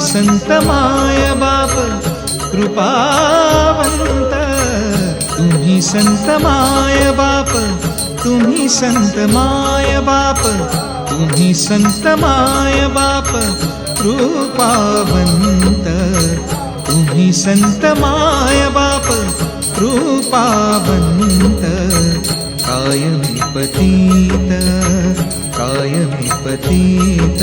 संत my बाप, कृपावंत। तुम्ही संत my बाप, तुम्ही संत माय बाप, तुम्ही संत माय बाप, कृपावंत। तुम्ही संत माय बाप, कृपावंत। कायमी पतीत कायमी पतीत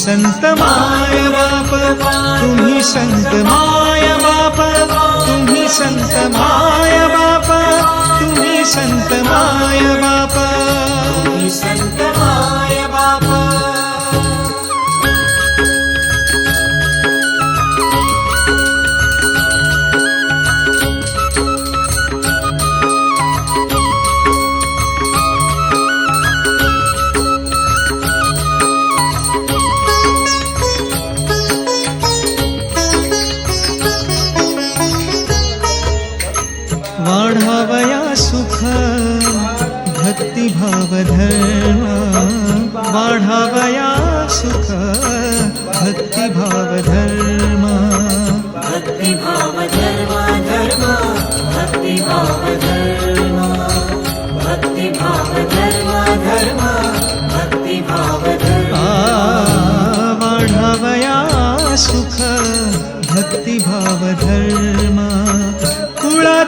संत माय बाप तुम्ही संत माय बाप तुम्ही संत माय वाढावया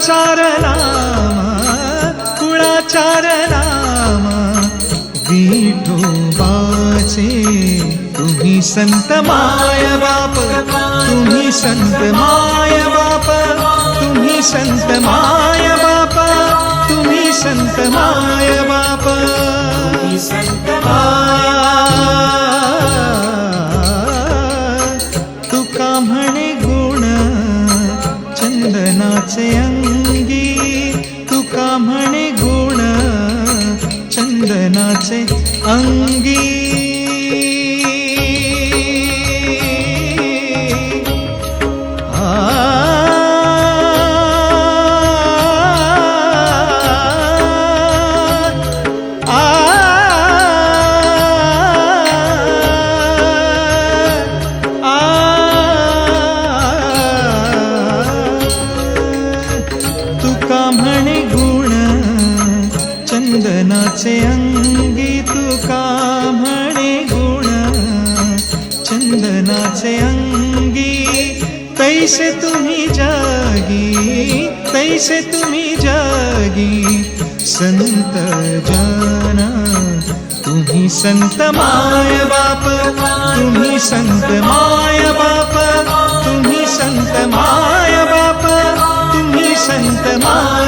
कुळाचार नाम कुळाचार नाम विठोबाचे तुम्ही संत माय बाप. तुम्ही संत माय बाप. तुम्ही संत माय बाप. तुम्ही संत माय बाप. अंगी तुका म्हणे गुण? चंदनाचे अंगी म्हणे गुण चंदनाचे अंगी तुका म्हणे गुण चंदनाचे अंगी तैसे तुम्ही जागी तैसे तुम्ही जागी संत जाना तुम्ही संत माय बाप तुम्ही संत माय बाप तुम्ही संत माय बाप तुम्ही संत माय